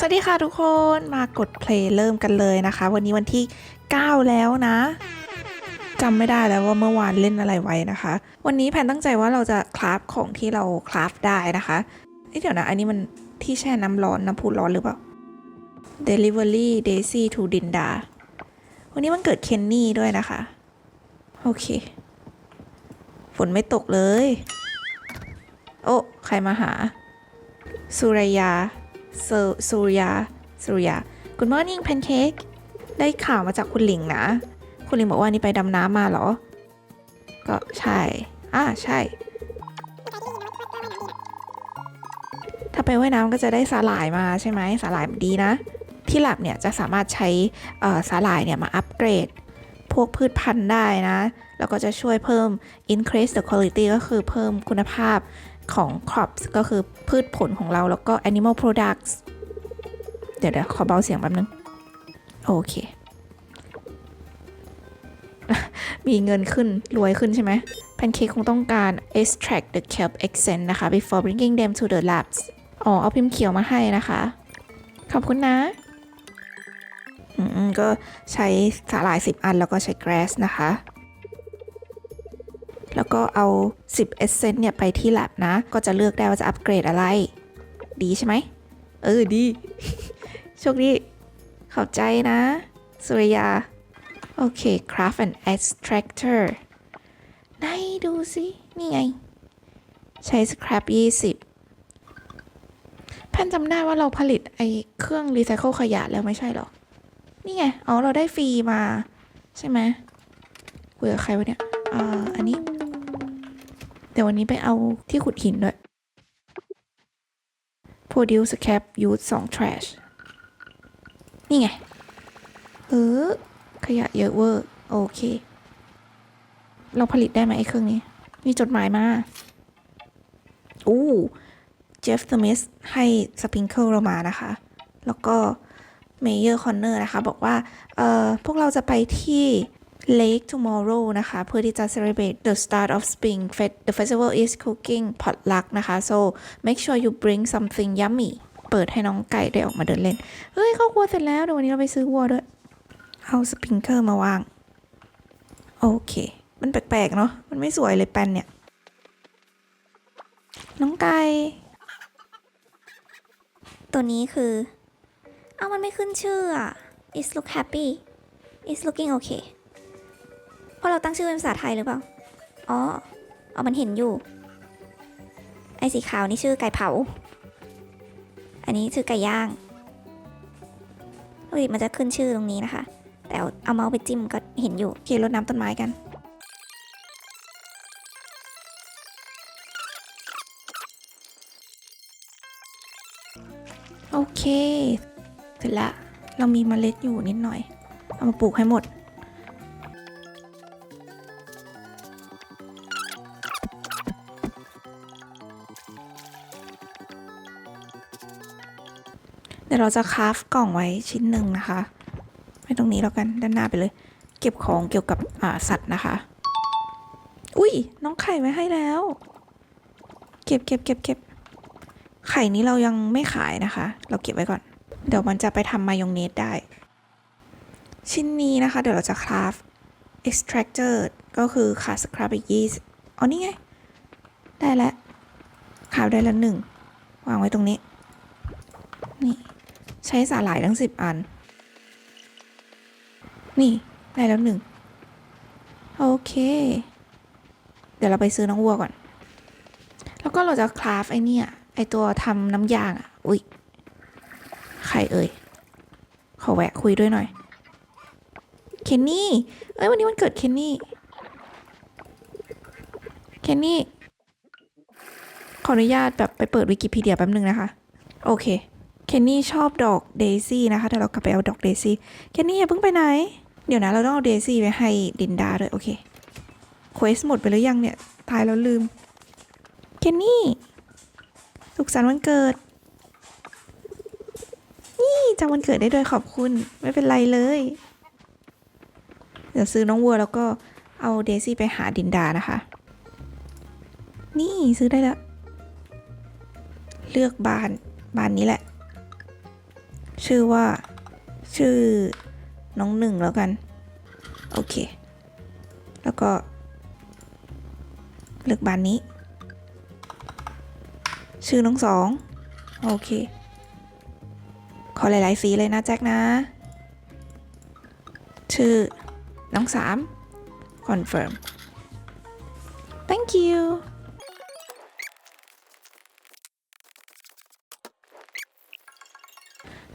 สวัสดีค่ะทุกคนมากดเพลย์เริ่มกันเลยนะคะ วันนี้วันที่ 9 แล้วนะจำไม่ได้แล้วว่าเมื่อวานเล่นอะไรไว้นะคะ วันนี้แพนตั้งใจว่าเราจะคราฟของที่เราคราฟได้นะคะเอ๊ะเดี๋ยวนะ อันนี้มันที่แช่น้ำร้อนน้ำพุร้อนหรือเปล่า Delivery Daisy to Dinda วันนี้มันเกิดเคนนี่ด้วยนะคะ โอเค ฝนไม่ตกเลย โอ้ ใครมาหา สุรยา สุริยาสุริยา Good morning pancake ได้ข่าวมาจากคุณหลิงนะ คุณหลิงบอกว่านี่ไปดำน้ำมาเหรอ ก็ใช่ อ่าใช่ ถ้าไปว่ายน้ำก็จะได้สาหร่ายมาใช่ไหมสาหร่ายดีนะ ที่หลับเนี่ยจะสามารถใช้สาหร่ายเนี่ยมาอัปเกรด พวกพืชพันธุ์ได้นะ แล้วก็จะช่วยเพิ่ม increase the quality ก็คือเพิ่มคุณภาพ ของ crops ก็คือพืชผลของเราแล้วก็ animal products เดี๋ยวเดี๋ยวขอเบาเสียงแป๊บนึง โอเค มีเงินขึ้น รวยขึ้นใช่ไหมแพนเค้กคงต้องการ extract the kelp essence นะคะ before bringing them to the labs อ๋อ เอาพิมพ์เขียวมาให้นะคะ ขอบคุณนะ อืม ก็ใช้สาหร่าย 10 อันแล้วก็ใช้ grass นะคะ แล้วก็เอา 10 essence เนี่ยไปที่ lab นะ ก็จะเลือกได้ว่าจะอัปเกรดอะไร ดีใช่ไหม เออ ดี โชคดีขอบใจนะ สุริยา โอเค craft and extractor ไหนดูสิ นี่ไง ใช้ scrap 20แพนจำได้ว่าเราผลิตไอ้เครื่องรีไซเคิลขยะแล้วไม่ใช่หรอ นี่ไง อ๋อ เราได้ฟรีมา ใช่ไหมคุยกับใครวะเนี่ยอ่าอันนี้ เดี๋ยววันนี้ไปเอาที่ขุดหินด้วย produce scrap use 2 trash นี่ไงเออขยะเยอะเวอร์ โอเค เราผลิตได้ไหมไอ้เครื่องนี้ มีจดหมายมา อู้เจฟสมิธให้สปริงเกิลเรามานะคะ แล้วก็เมเยอร์คอนเนอร์นะคะ บอกว่า เอ่อ พวกเราจะไปที่ Lake tomorrow นะคะ เพื่อที่จะ celebrate the start of spring Fe- the festival is cooking potluck นะคะ so make sure you bring something yummy เปิดให้น้องไก่ได้ออกมาเดินเล่น เฮ้ยเข้าครัวเสร็จแล้วเดี๋ยววันนี้เราไปซื้อวัวด้วย เอาสปริงเกอร์มาวาง โอเค มันแปลกๆเนาะ มันไม่สวยเลยแปนเนี่ย น้องไก่ ตัวนี้คือ เอามันไม่ขึ้นชื่ออะ is look happy is looking okay เพราะเราตั้งชื่อเป็นภาษาไทยหรือเปล่า อ๋อ เอามันเห็นอยู่ ไอ้สีขาวนี่ชื่อไก่เผา อันนี้ชื่อไก่ย่างปกติมันจะขึ้นชื่อตรงนี้นะคะ แต่เอาเมาส์ไปจิ้มก็เห็นอยู่โอเครดน้ำต้นไม้กันโอเค เสร็จละ เรามีเมล็ดอยู่นิดหน่อย เอามาปลูกให้หมด เดี๋ยวเราจะคราฟกล่องไว้ชิ้นหนึ่งนะคะไว้ตรงนี้แล้วกันด้านหน้าไปเลย เก็บของเกี่ยวกับอ่าสัตว์นะคะ อุ้ยน้องไข่ไว้ให้แล้ว เก็บเก็บเก็บเก็บไข่นี้เรายังไม่ขายนะคะ เราเก็บไว้ก่อน เดี๋ยวมันจะไปทำมายองเนสได้ ชิ้นนี้นะคะ เดี๋ยวเราจะคราฟ extractor ก็คือขาดสครับอีกยี่สิบอ๋อนี่ไง ได้แล้วคราฟได้แล้วหนึ่ง วางไว้ตรงนี้ นี่ ใช้สาหร่ายทั้งสิบอัน นี่ ได้แล้วหนึ่ง โอเค เดี๋ยวเราไปซื้อน้องวัวก่อน แล้วก็เราจะคราฟไอเนี่ย ไอตัวทำน้ำยางอะ อุ๊ย ใครเอ่ย ขอแวะคุยด้วยหน่อย เคนนี่ เอ้ยวันนี้วันเกิดเคนนี่ เคนนี่ ขออนุญาตแบบไปเปิดวิกิพีเดียแป๊บนึงนะคะ โอเค เคนนี่ชอบดอกเดซี่นะคะเดี๋ยวเรากลับไปเอาดอกเดซี่เคนนี่อย่าเพิ่งไปไหน เดี๋ยวนะเราต้องเอาเดซี่ไปให้ดินดาด้วยโอเคเควสหมดไปหรือยังเนี่ยตายแล้วลืมเคนนี่สุขสันต์วันเกิด นี่จำวันเกิดได้ด้วยขอบคุณไม่เป็นไรเลย เดี๋ยวซื้อน้องวัวแล้วก็เอาเดซี่ไปหาดินดานะคะ นี่ซื้อได้แล้ว เลือกบานบานนี้แหละ ชื่อว่า ชื่อน้องหนึ่งแล้วกัน โอเค แล้วก็ เลือกบานนี้ ชื่อน้องสองโอเค ขอหลาย ๆ สีเลยนะแจ็คนะ ชื่อน้องสาม confirm thank you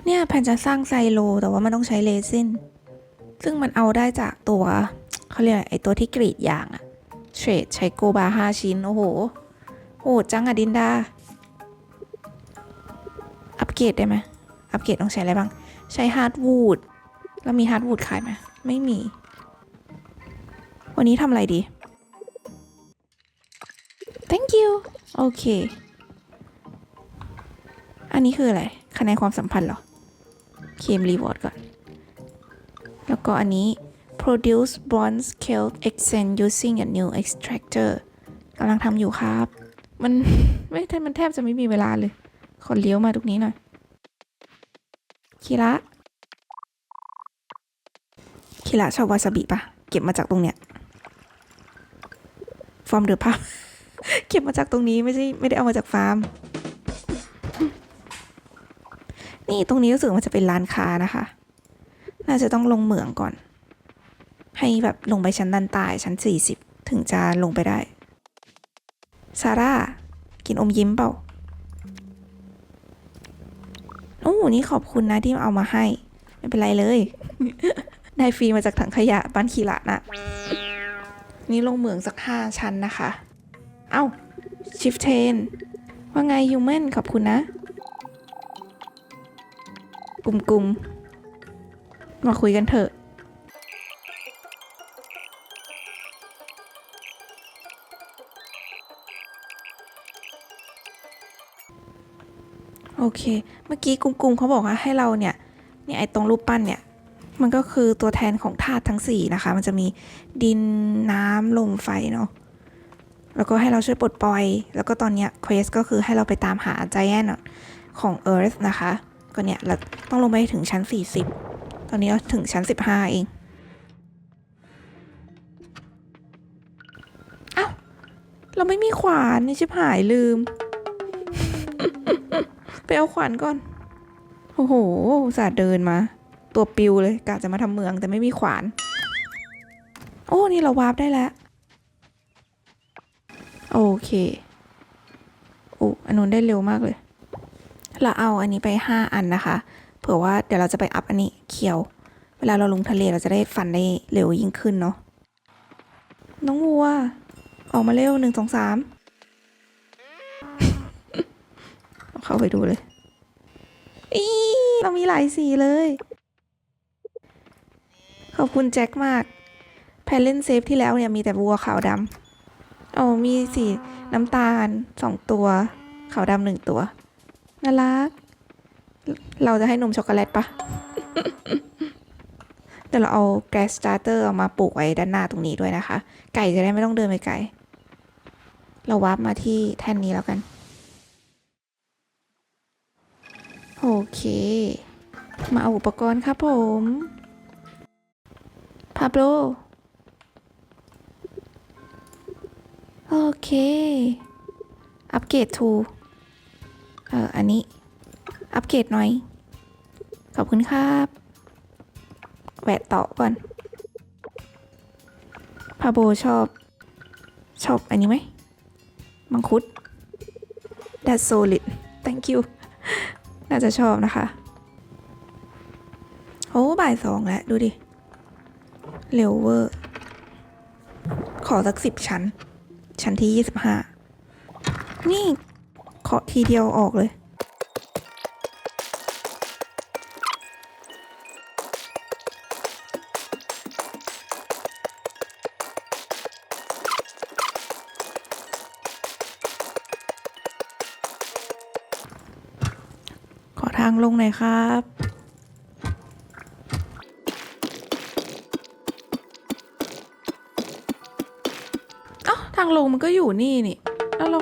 เนี่ยแผนจะสร้างไซโล แต่ว่ามันต้องใช้เรซินซึ่งมันเอาได้จากตัวเขาเรียกไรไอตัวที่กรีดยางอะเทรดใช้โกบาห้าชิ้น โอ้โหโหดจังอะดินดา อัปเกรดได้ไหมอัปเกรดต้องใช้อะไรบ้าง ใช้ฮาร์ดวูดแล้วมีฮาร์ดวูดขายไหมไม่มี วันนี้ทำอะไรดี thank you โอเค อันนี้คืออะไรคะแนนความสัมพันธ์เหรอ เคมรีวอร์ดก่อน แล้วก็อันนี้ produce bronze scaled accent using a new extractor กำลังทำอยู่ครับ มัน ไม่แทบมันแทบจะไม่มีเวลาเลย ขอเลี้ยวมาตรงนี้หน่อยคิระคิระชอบวาซาบิปะเก็บมาจากตรงเนี้ยฟาร์มเดือภาพ เก็บมาจากตรงนี้ไม่ใช่ไม่ได้เอามาจากฟาร์ม นี่ตรงนี้รู้สึกมันจะเป็นร้านค้านะคะ น่าจะต้องลงเหมืองก่อน ให้แบบลงไปชั้นด้านใต้ชั้น 40 ถึงจะลงไปได้ ซาร่า กินอมยิ้มเปล่าโอ้นี่ขอบคุณนะที่เอามาให้ ไม่เป็นไรเลย ได้ฟรีมาจากถังขยะบ้านคีระนะนี่ลงเหมืองสักห้าชั้นนะคะ เอ้าชิฟเทนว่าไงยูแมนขอบคุณนะ กลุ่มกลุ่มๆ มาคุยกันเถอะ โอเค เมื่อกี้กลุ่มๆเขาบอกว่าให้เราเนี่ย เนี่ยไอตรงรูปปั้นเนี่ย มันก็คือตัวแทนของธาตุทั้ง 4 นะคะ มันจะมีดินน้ำลมไฟเนาะแล้วก็ให้เราช่วยปลดปล่อย แล้วก็ตอนเนี้ยเควสก็คือให้เราไปตามหาไจแอนของ Earth นะคะ ก็เนี่ยเราต้องลงไปถึงชั้น 40 ตอนนี้เราถึงชั้น 15 เองเอ้าเราไม่มีขวานนี่ชิบหายลืม ไปเอาขวานก่อน โอ้โหสาห์เดินมา ตัวปิวเลยกะจะมาทำเมืองแต่ไม่มีขวาน โอ้ นี่เราวาร์ปได้แล้ว โอเค โอ้อันนู้นได้เร็วมากเลย เราเอาอันนี้ไปห้าอันนะคะ เผื่อว่าเดี๋ยวเราจะไปอัพอันนี้เขียว เวลาเราลงทะเลเราจะได้ฟันได้เร็วยิ่งขึ้นเนาะน้องวัว ออกมาเร็วหนึ่งสองสามเข้าไปดูเลยอีเรามีหลายสีเลย ขอบคุณแจ็คมาก แพนเล่นเซฟที่แล้วเนี่ยมีแต่วัวขาวดำเอมีสีน้ำตาลสองตัว ขาวดำหนึ่งตัว น่ารัก เราจะให้นมช็อกโกแลตปะเดี๋ยวเราเอาแกสสตาร์เตอร์มาปลูกไว้ด้านหน้าตรงนี้ด้วยนะคะ ไก่จะได้ไม่ต้องเดินไปไกล เราวาร์ปมาที่แท่นนี้แล้วกัน โอเค มาเอาอุปกรณ์ครับผมพาโบโอเค อัปเกรดทู เอออันนี้ อัปเกรดหน่อย ขอบคุณครับแหวะต่อก่อนพาโบชอบ ชอบอันนี้ไหม มังคุด That's solid thank you น่าจะชอบนะคะ โอ้ บ่ายสองแล้ว ดูดิ เร็วเวอร์ ขอสักสิบชั้น ชั้นที่ยี่สิบห้านี่ เคาะทีเดียวออกเลย ขอทางลงหน่อยครับเอ้าทางลงมันก็อยู่นี่นี่ แล้วเรา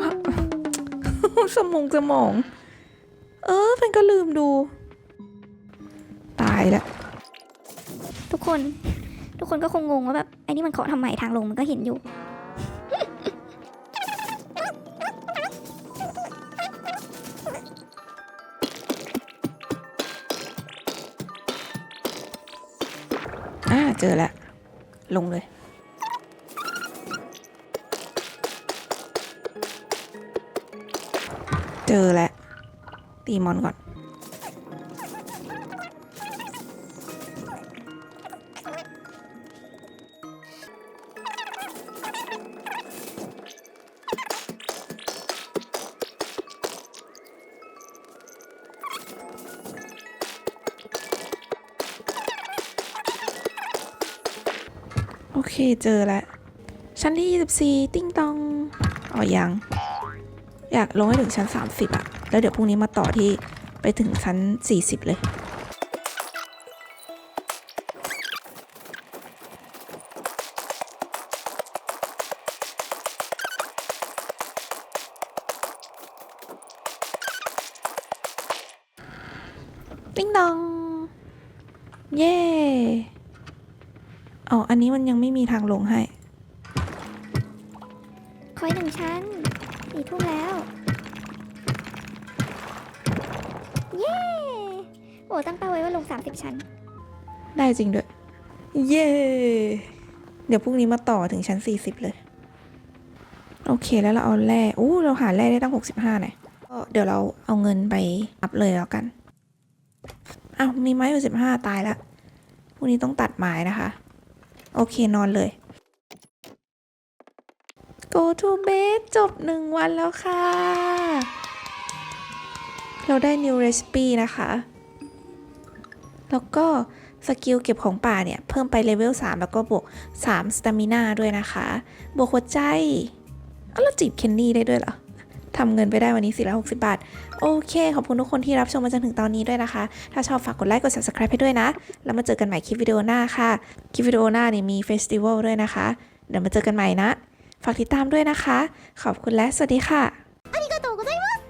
สมองสมอง เออเฟนก็ลืมดูายแล้วทุกคน ทุกคนก็คงงงว่าแบบไอ้นี่มันเคาะทำไมทางลงมันก็เห็นอยู่ อ่าเจอแล้วลงเลย เจอแล้ว ตีมอนก่อน โอเคเจอแล้ว ชั้นที่ 24 ติ้งตองอ๋อยัง อยากลงให้ถึงชั้น 30อะแล้วเดี๋ยวพรุ่งนี้มาต่อที่ไปถึงชั้น 40 เลย ติ้งตอง เย้อ๋อ อันนี้มันยังไม่มีทางลงให้ คอยหนึ่งชั้น สี่ทุ่มแล้ว เย้ โอ้ตั้งเป้าไว้ว่าลง 30 ชั้น ได้จริงด้วย เย้ เดี๋ยวพรุ่งนี้มาต่อถึงชั้น 40 เลย โอเคแล้วเราเอาแร่อู้เราหาแร่ได้ตั้ง 65เนี่ยก็เดี๋ยวเราเอาเงินไปอัพเลยแล้วกัน อ้าว มีไม้อยู่15 ตายละพรุ่งนี้ต้องตัดไม้นะคะ โอเคนอนเลย go to bed จบหนึ่งวันแล้วค่ะ เราได้ new recipe นะคะ แล้วก็สกิลเก็บของป่าเนี่ย เพิ่มไปเลเวล 3 แล้วก็บวก3สตามินาด้วยนะคะ บวกหัวใจอ้าวแล้วจีบเคนนี่ได้ด้วยเหรอทำเงินไปได้วันนี้ 460 บาท โอเค ขอบคุณทุกคนที่รับชมมาจนถึงตอนนี้ด้วยนะคะ ถ้าชอบฝากกดไลค์กด subscribe ให้ด้วยนะ แล้วมาเจอกันใหม่คลิปวิดีโอหน้าค่ะ คลิปวิดีโอหน้าเนี่ยมีเฟสติวัลด้วยนะคะ เดี๋ยวมาเจอกันใหม่นะ ฝากติดตามด้วยนะคะ ขอบคุณและสวัสดีค่ะ